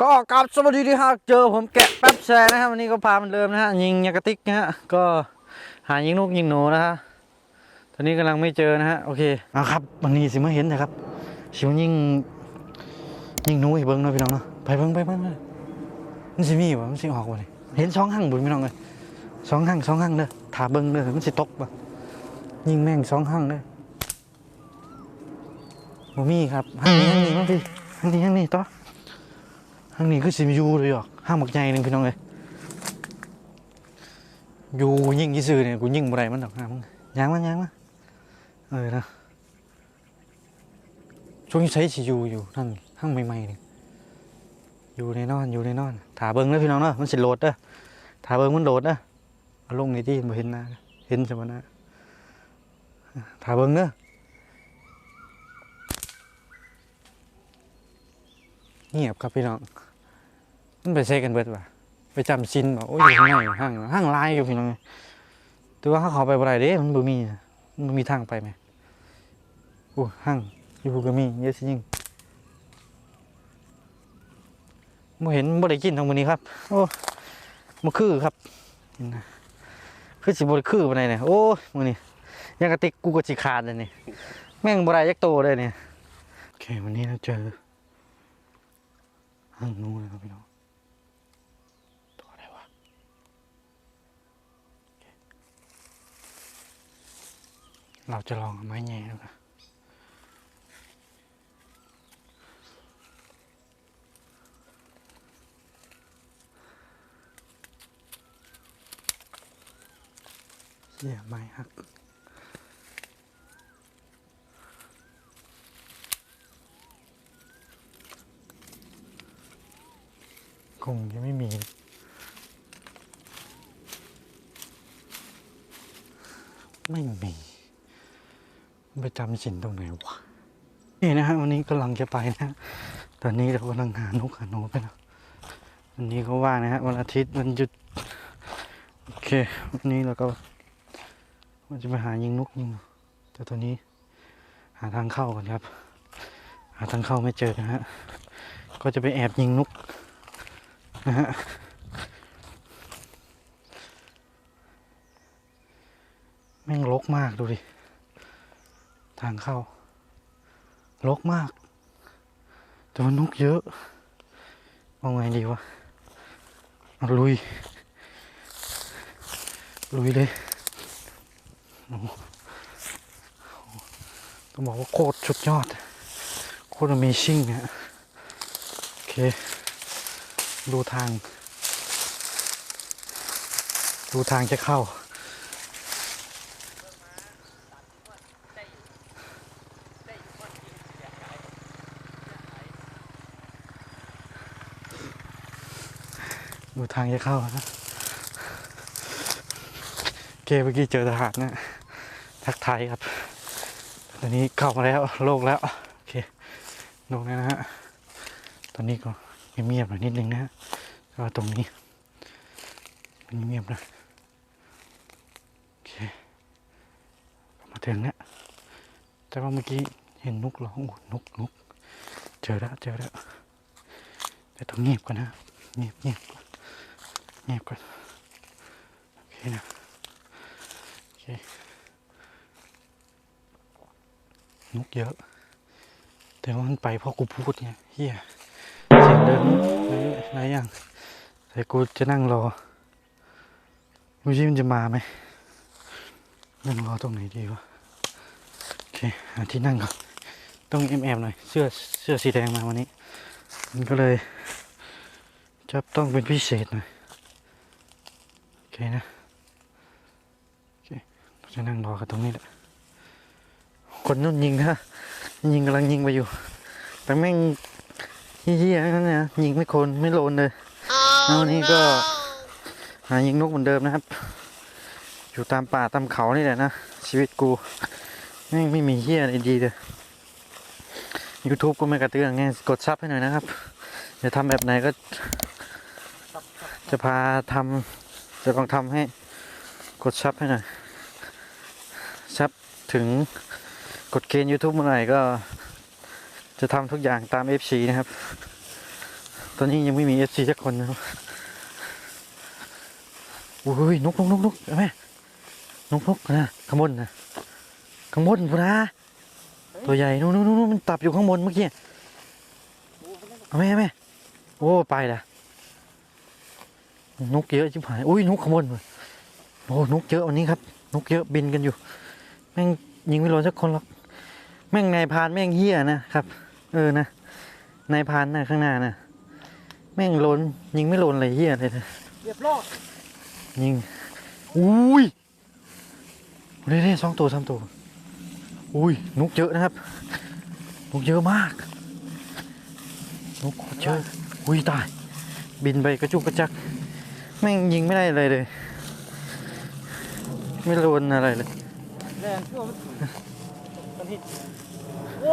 ก็กลับสวัสดีที่ฮะเจอผมแกะแป๊บแชร์นะครับวันนี้ก็พามันเริ่มนะฮะยิงยากระติกนะฮะก็หายิงนกยิงหนูนะฮะตอนนี้กำลังไม่เจอนะฮะโอเคเอาครับวันนี้สิมาเห็นนะครับสิมายิงยิงหนูให้เบิ้งเนาะพี่น้องเนาะไปเบิ้งไปเบิ้งเลยมันสิมีวะมันสิออกวะนี่เห็นสองหั่งบุญพี่น้องเลยสองหั่งสองหั่งเด้อถาเบิ้งเด้อมันสิตกปะยิงแม่งสองหั่งเด้อบ่มีครับหั่งนี้หั่งนี้มาพี่หั่งนี้หั่งนี้ต่อห้างนี้คือสิมยูเลยหรอกห้างบักใหญ่หนึงพี่น้องเลยอยูยิ่งยี่ซื่อเนี่ยกูยิ่งบ่ได้มันดอกห้างมึงยางมันยางมันเออนะช่วงนี้ใช้สิยูอยู่นั่นห้างใหม่ๆนี่อยู่ในนอนอยู่ในนอนถาเบิ้งเลยพี่น้องเนาะมันสิโหลดเด้อถาเบิ้งมันโหลดเด้อเอาลงนี่ที่บ่เห็นหน้าเห็นใช่ไหมนะถาเบิ้งเด้อเงียบครับพี่น้อง มันไปเซกันเบิดว่ะไปจำชินบอกโอ้ยอยู่ข้างในห้างห้างลายอยู่พี่น้องแต่ว่าถ้าเขาไปบ่ได้เด้มันบ่มีมันบ่มีทางไปไหมโอ้ห้างอยู่ภูกระมีเยอะสิยิ่งบ่เห็นบ่ได้กินทั้งมื้อนี้ครับ โอ้บ่คือครับคือสิบ่ได้คือปานใดเนี่ยโอ้มื้อนี้ยังกระติกกูก็สิขาดเลยนี่แม่งบ่ได้ยักโตเลยเนี่ยโอเควันนี้เราเจอห้างนู้นนะครับพี่น้องตัวอะไรวะโอเค เราจะลองไม้แง่ดูนะเสียไม้หักคงยังไม่มีไม่มี ไปจำสินตรงไหนวะนี่นะฮะวันนี้กำลังจะไปนะตอนนี้เรากำลังหานกหาหนูไปนะวันนี้เขาว่างนะฮะวันอาทิตย์วันหยุดโอเควันนี้เราก็ว่าจะไปหายิงนกยิงนูแต่ตอนนี้หาทางเข้าก่อนครับ หาทางเข้าไม่เจอนะฮะก็จะไปแอบยิงนกนะฮะแม่งรกมากดูดิ ทางเข้ารกมากแต่ว่านกเยอะเอาไงดีวะเอาลุย ลุยเลยต้องบอกว่าโคตรสุดยอด โคตร Amazing ฮะโอเค ดูทาง ดูทางจะเข้า ดูทางจะเข้านะเคเมื่อกี้เจอทหารนะทักทายครับ ตอนนี้เข้ามาแล้วโล่งแล้ว โอเคโล่งแล้วนะฮะ ตอนนี้ก็เงียบๆหน่อยนิดนึงนะฮะแต่ว่าตรงนี้มันเงียบนะโอเคมาถึงแล้วแต่ว่าเมื่อกี้เห็นนกร้องโอ้นกนกเจอแล้วเจอแล้วแต่ต้องเงียบก่อนนะเงียบเงียบ เงียบก่อน โอเคนะโอเคนกเยอะ แต่ว่ามันไปเพราะกูพูดไงเฮียเสียงเดินหลายหลายอย่างแต่กูจะนั่งรอดูชิมันจะมาไหมนั่งรอตรงไหนดีวะโอเคหาที่นั่งก่อนต้องแอมๆหน่อย เสื้อเสื้อสีแดงมาวันนี้ มันก็เลยจะต้องเป็นพิเศษหน่อย นะโอเคเราจะนั่งรอกันตรงนี้แหละคนนุ่นยิงนะยิงกำลังยิงไปอยู่ แต่แม่งเฮี้ยๆนั่นนะยิงไม่โคนไม่โลนเลยแล้ววันนี้ก็หายิงนกเหมือนเดิมนะครับ อยู่ตามป่าตามเขานี่แหละนะ ชีวิตกูแม่งไม่มีเฮี้ยอะไรดีเลย YouTube ก็ไม่กระเตื้องไงกดซับให้หน่อยนะครับจะทำแบบไหนก็จะพาทำ จะลองทำให้กดซับให้หน่อยซับถึงกดเกณฑ์ YouTube เมื่อไหร่ก็จะทำทุกอย่างตาม FC นะครับ ตอนนี้ยังไม่มีเอซีสักคนนะครับอุ้ยนกนกนกนกเอาไหมนกนกนะข้างบนนะข้างบนพุนะตัวใหญ่นู่นนู่นนู่นมันตับอยู่ข้างบนเมื่อกี้เอาไหมเอาไหมโอ้ไปละ นกเยอะชิบหายอุ้ยนกข้างบนว่ะโอ้นกเยอะวันนี้ครับ นกเยอะบินกันอยู่ แม่งยิงไม่โดนสักคนหรอกแม่งนายพรานแม่งเฮี้ยนะครับ เออนะนายพรานนะข้างหน้านะแม่งโลนยิงไม่โลนอะไรเฮี้ยเลยนะเรียบร้อยยิงอุ้ยเร่เร่สองตัวสามตัวอุ้ยนกเยอะนะครับนกเยอะมากนกโคตรเยอะอุ้ยตาย บินไปกระจุกกระจัก แม่งยิงไม่ได้เลยเลย ไม่โดนอะไรเลยแรงชื่วมันมันหิดโอ้